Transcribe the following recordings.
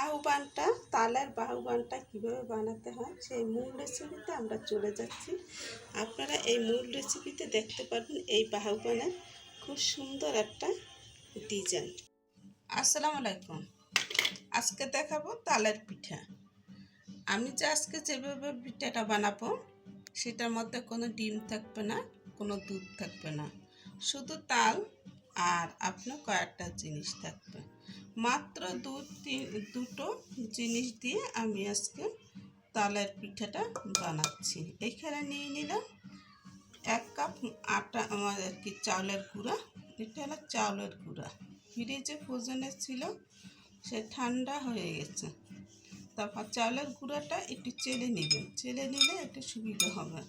বাহুবানটা, তালের বাহুবানটা কীভাবে বানাতে হয় সেই মূল রেসিপিতে আমরা চলে যাচ্ছি। আপনারা এই মূল রেসিপিতে দেখতে পারবেন এই বাহুবানের খুব সুন্দর একটা ডিজাইন। আসসালামু আলাইকুম। আজকে দেখাবো তালের পিঠা। আমি যে আজকে যেভাবে পিঠাটা বানাবো, সেটার মধ্যে কোনো ডিম থাকবে না, কোনো দুধ থাকবে না। শুধু তাল আর আপনার কয়েকটা জিনিস থাকবে। মাত্র দু দুটো জিনিস দিয়ে আমি আজকে তালের পিঠাটা বানাচ্ছি। এখানে নিয়ে নিলাম এক কাপ আটা, আমার আর কি চাউলের গুঁড়া। এটা হলো চাউলের গুঁড়া। ফ্রিজে ফ্রোজেনে ছিল, সে ঠান্ডা হয়ে গেছে। তারপর চাউলের গুঁড়াটা একটু চেলে নেবেন। চেলে নিলে একটু সুবিধা হবে।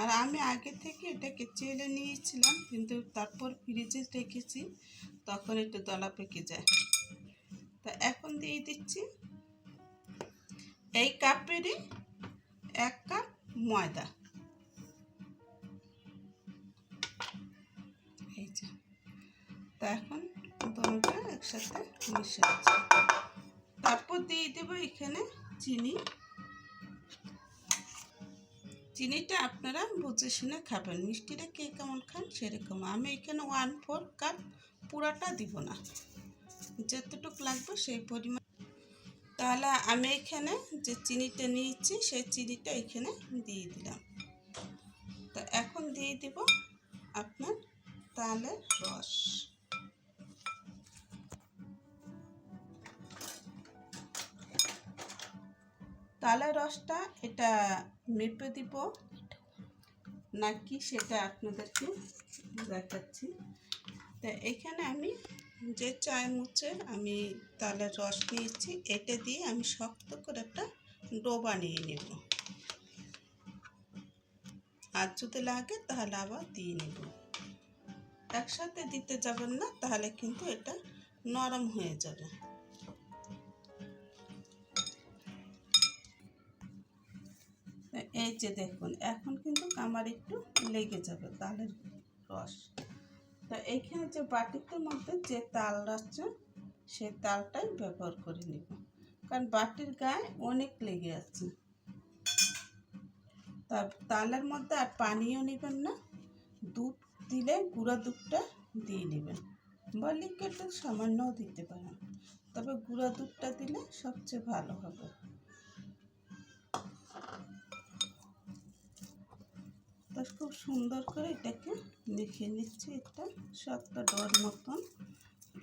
আর আমি আগে থেকে এটাকে চেলে নিয়েছিলাম, কিন্তু তারপর ফ্রিজে রেখেছি। তখন একটু দলা পেকে যায়। তা এখন দিয়ে দিচ্ছি এই কাপেরই এক কাপ ময়দা। এই যে, তা এখন দোনোটা একসাথে মিশে তারপর দিয়ে দেবো এখানে চিনি। চিনিটা আপনারা বুঝে শুনে খাবেন। মিষ্টিটা কে কেমন খান সেরকম। আমি এখানে ওয়ান ফোর কাপ পুরাটা দিব না। যতটুকু লাগবে সেই পরিমাণ। তাহলে আমি এখানে যে চিনিটা নিয়েছি, সেই চিনিটা এখানে দিয়ে দিলাম। তো এখন দিয়ে দিব আপনার তালের রস। তালের রসটা এটা মেপে দিব। নাকি সেটা আপনাদেরকে দেখাচ্ছি। তা এখানে আমি যে চামচের আমি তালের রস নিয়েছি, এটা দিয়ে আমি শক্ত করে একটা ডো বানিয়ে নেব। আর যদি লাগে তাহলে আবার দিয়ে নেব। একসাথে দিতে যাবেন না, তাহলে কিন্তু এটা নরম হয়ে যাবে। এই যে দেখুন, এখন কিন্তু আমার একটু লেগে যাবে তালের রস। তা এইখানে যে বাটিতে মধ্যে যে তাল আসছে সেই তালটাই ব্যবহার করে নিব। কারণ বাটির গায়ে অনেক লেগে আছে। তা তালের মধ্যে আর পানিও নেবেন না। দুধ দিলে গুঁড়া দুধটা দিয়ে নেবেন। বা লিকুইডটা সামান্যও দিতে পারেন। তবে গুঁড়া দুধটা দিলে সবচেয়ে ভালো হবে। খুব সুন্দর করে এটাকে মেখে নিচ্ছি একটা শক্ত ডোর মতন।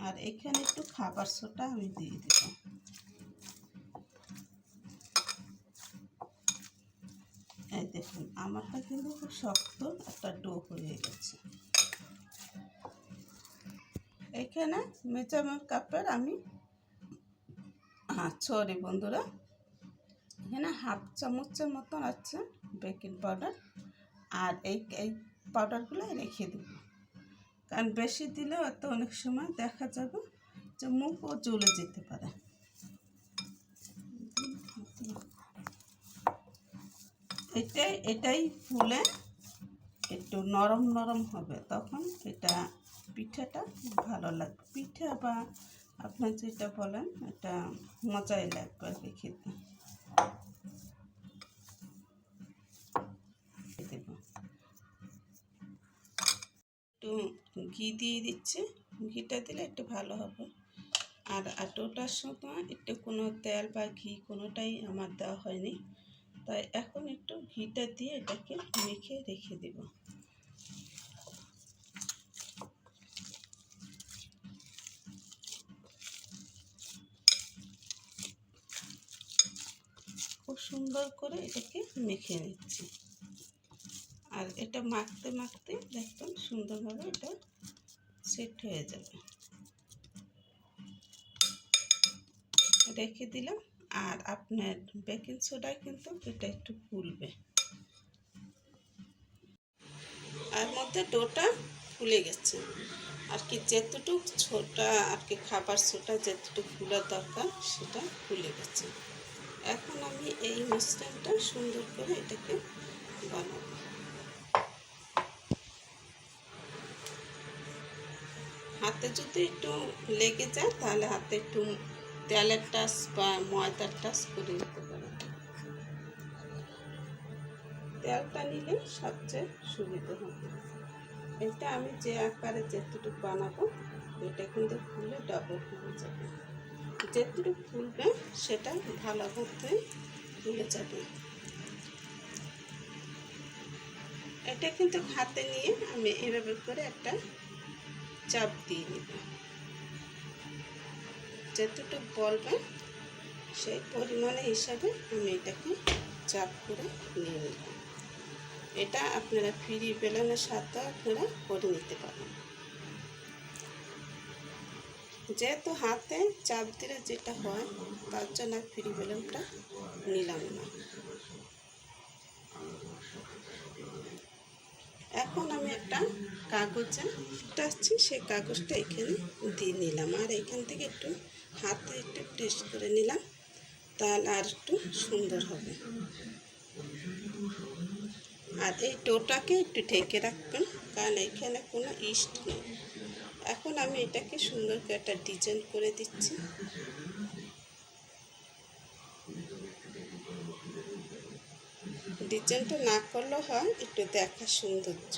আর এখানে একটু খাবার সোটা আমি দিয়ে দেব। এই দেখুন, আমারটা কিন্তু খুব শক্ত একটা ডো হয়ে গেছে। এখানে মেজামের কাপের আমি হ্যাঁ সরি বন্ধুরা, এখানে হাফ চামচের মতন আছে বেকিং পাউডার আর এই এই পাউডারগুলো রেখে দেব। কারণ বেশি দিলেও এত অনেক সময় দেখা যাবে যে মুখও জ্বলে যেতে পারে। এটাই এটাই ফুলে একটু নরম নরম হবে। তখন এটা পিঠাটা ভালো লাগবে। পিঠা বা আপনার যেটা বলেন, এটা মজাই লাগবে আর কি খেতে দেব একটু ঘি দিয়ে দিচ্ছি। ঘিটা দিলে একটু ভালো হবে। আর আটোটার সময় একটু কোনো তেল বা ঘি কোনোটাই আমার দেওয়া হয়নি। তাই এখন একটু ঘিটা দিয়ে এটাকে মেখে রেখে দেব। খুব সুন্দর করে এটাকে মেখে নিচ্ছি। আর এটা মাখতে মাখতে দেখবেন সুন্দরভাবে এটা সেট হয়ে যাবে। রেখে দিলাম আর আপনার বেকিং সোডায় কিন্তু এটা একটু ফুলবে। আর মধ্যে ডোটা ফুলে গেছে। আর কি যেতটুক ছোটা আর কি খাবার সোটা যেতটুকু ফুলার দরকার সেটা ফুলে গেছে। এখন আমি এই মিশ্রণটা সুন্দর করে এটাকে বানাবো। হাতে যদি একটু লেগে যায়, তাহলে হাতে একটু তেলের টাচ বা ময়দার টাচ করে নিতে পারেন। তেলটা নিলে সবচেয়ে সুবিধা হবে। এটা আমি যে আকারে যেটুকু বানাবো, এটা কিন্তু ফুলে ডবল হয়ে যাবে। যেটুকু ফুলবে, সেটা ভালো করতে ফুলে যাবে। এটা কিন্তু হাতে নিয়ে আমি এভাবে করে একটা চাপ দিয়ে নিব। যতটুকু বলবে সেই পরিমাণে হিসাবে আমি এটাকে চাপ করে নিয়ে নিলাম এটা আপনারা ফ্রি বেলনের সাথে আপনারা করে নিতে পারেন। যেহেতু হাতে চাপ দিলে যেটা হয়, তার জন্য ফ্রি বেলনটা নিলাম না। এখন আমি একটা কাগজে টাচ্ছি সেই কাগজটা এখানে দিয়ে নিলাম। আর এখান থেকে একটু হাতে একটু টেস্ট করে নিলাম, তাহলে আর একটু সুন্দর হবে। আর এই টোটাকে একটু ঢেকে রাখবেন, কারণ এখানে কোনো ইস্ট নেই। এখন আমি এটাকে সুন্দর করে একটা ডিজাইন করে দিচ্ছি। ডিজাইনটা না করলেও হয়, একটু দেখা সৌন্দর্য।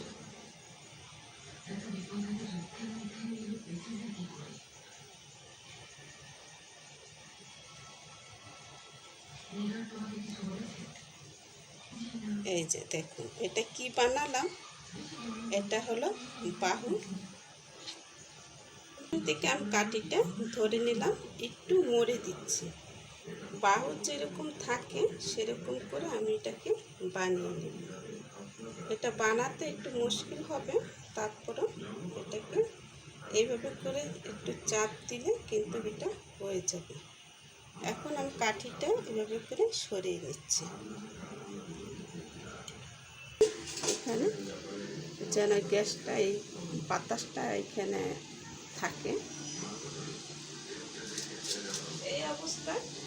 এই যে দেখুন, এটা কি বানালাম? এটা হলো বাহু থেকে আমি কাটিটা ধরে নিলাম, একটু মরে দিচ্ছি। বাহু যেরকম থাকে, সেরকম করে আমি এটাকে বানিয়ে নিব। এটা বানাতে একটু মুশকিল হবে, তারপরেও এটাকে এইভাবে করে একটু চাপ দিলে কিন্তু এটা হয়ে যাবে। এখন আমি কাঠিটা এভাবে করে সরিয়ে নিচ্ছি। এখানে যেন গ্যাসটা, এই বাতাসটা এখানে থাকে।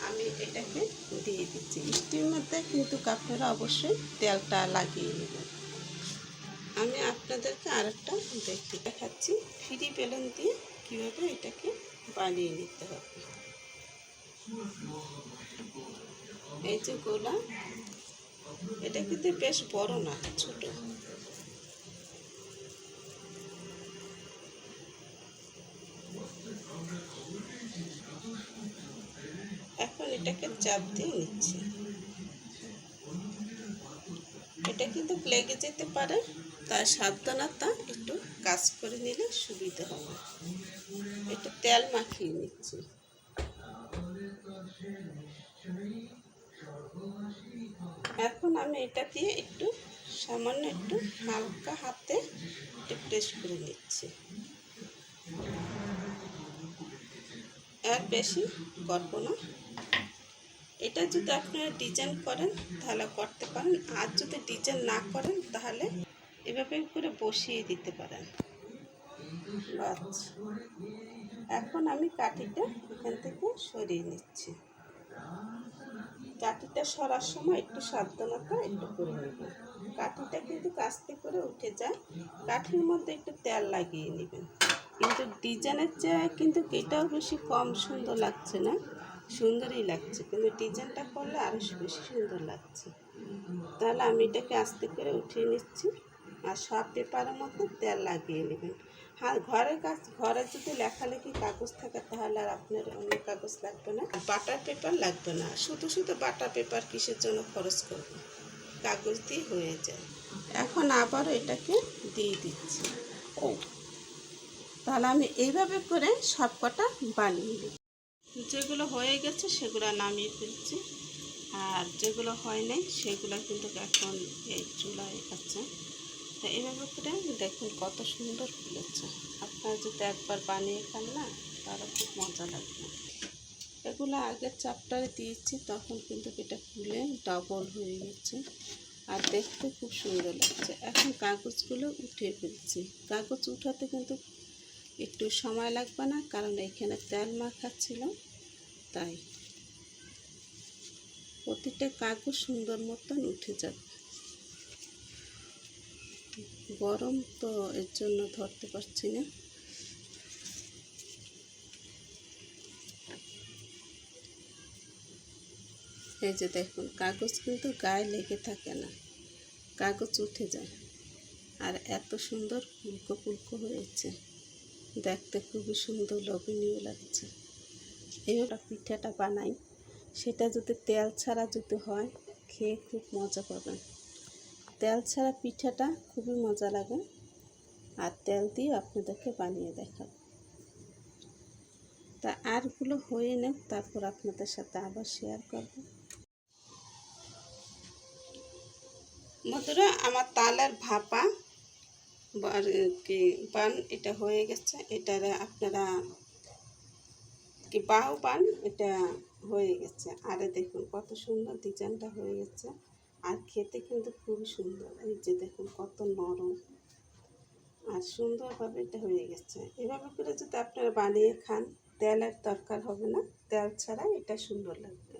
আমি এটাকে দিয়ে দিচ্ছি। স্টির মধ্যে কিন্তু আপনারা অবশ্যই তেলটা লাগিয়ে নেবেন। আমি আপনাদেরকে আরেকটা দেখি, দেখাচ্ছি। ফ্রি বেলুন দিয়ে কীভাবে এটাকে বানিয়ে নিতে হবে। এই যে গোলা, এটা কিন্তু বেশ বড় না, ছোট। এটাকে চাপ দিয়ে নিচ্ছি। এটা কিন্তু লেগে যেতে পারে, তার সাবধানতা একটু কাজ করে নিলে সুবিধা হবে। একটু তেল মাখিয়ে নিচ্ছি। এখন আমি এটা দিয়ে একটু সামান্য একটু হালকা হাতে একটু প্রেস করে নিচ্ছি। আর বেশি করব না। এটা যদি আপনারা ডিজাইন করেন, তাহলে করতে পারেন। আর যদি ডিজাইন না করেন, তাহলে এভাবে করে বসিয়ে দিতে পারেন। এখন আমি কাঠিটা এখান থেকে সরিয়ে নিচ্ছি। কাঠিটা সরার সময় একটু সাবধানতা একটু করে নেব কাঠিটা কিন্তু কাস্তে করে উঠে যায়। কাঠির মধ্যে একটু তেল লাগিয়ে নেবেন। কিন্তু ডিজাইনের চেয়ে কিন্তু এটাও বেশি কম সুন্দর লাগছে না। সুন্দরই লাগছে, কিন্তু ডিজাইনটা করলে আরও বেশি সুন্দর লাগছে। তাহলে আমি এটাকে আস্তে করে উঠিয়ে নিচ্ছি, আর সব পেপারের মধ্যে তেল লাগিয়ে নেবেন। হ্যাঁ ঘরের কাজ, ঘরে যদি লেখালেখি কাগজ থাকে তাহলে আর আপনার অন্য কাগজ লাগবে না। বাটার পেপার লাগবে না, শুধু শুধু বাটার পেপার কিসের জন্য খরচ করবে? কাগজ দিয়ে হয়ে যায়। এখন আবারও এটাকে দিয়ে দিচ্ছি। ও, তাহলে আমি এইভাবে করে সব কটা বানিয়ে দিই যেগুলো হয়ে গেছে সেগুলো নামিয়ে ফেলছি। আর যেগুলো হয় নাই সেগুলো কিন্তু এখন এই চুলায় আছে। তো এইভাবে করে দেখুন কত সুন্দর ফুলেছে। আপনারা যদি একবার বানিয়ে খান না তারা খুব মজা লাগবে। এগুলো আগের চাপটারে দিয়েছি, তখন কিন্তু এটা ফুলে ডবল হয়ে গেছে। আর দেখতে খুব সুন্দর লাগছে। এখন কাগজগুলো উঠিয়ে ফেলছি। কাগজ উঠাতে কিন্তু একটু সময় লাগবে না, কারণ এখানে তেল মাখা ছিল তাই। প্রতিটা কাগজ সুন্দর মতন উঠে যাবে। গরম তো এর জন্য ধরতে পারছি না। এই যে দেখুন, কাগজ কিন্তু গায়ে লেগে থাকে না। কাগজ উঠে যায়। আর এত সুন্দর ফুলকো ফুলকো হয়েছে। দেখতে খুবই সুন্দর, লোভনীয় লাগছে। এইভাবে পিঠাটা বানাই, সেটা যদি তেল ছাড়া যদি হয়, খেয়ে খুব মজা পাবেন। তেল ছাড়া পিঠাটা খুবই মজা লাগে, আর তেল দিয়ে আপনাদেরকে বানিয়ে দেখাবো। তা আরগুলো হয়ে নেক, তারপর আপনাদের সাথে আবার শেয়ার করব। বন্ধুরা, আমার তালের ভাপা বার, কি পান এটা হয়ে গেছে। এটারে আপনারা, কি বাহু পান এটা হয়ে গেছে। আরে দেখুন, কত সুন্দর ডিজাইনটা হয়ে গেছে। আর খেতে কিন্তু খুবই সুন্দর। এই যে দেখুন, কত নরম। আর সুন্দরভাবে এটা হয়ে গেছে। এভাবে করে যদি আপনারা বানিয়ে খান, তেলের দরকার হবে না। তেল ছাড়া এটা সুন্দর লাগবে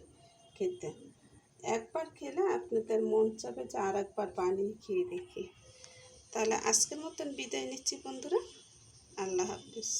খেতে। একবার খেলে আপনাদের মন চাবে যে আর একবার বানিয়ে খেয়ে দেখি। তাহলে আজকের মতন বিদায় নিচ্ছি বন্ধুরা। আল্লাহ হাফিজ।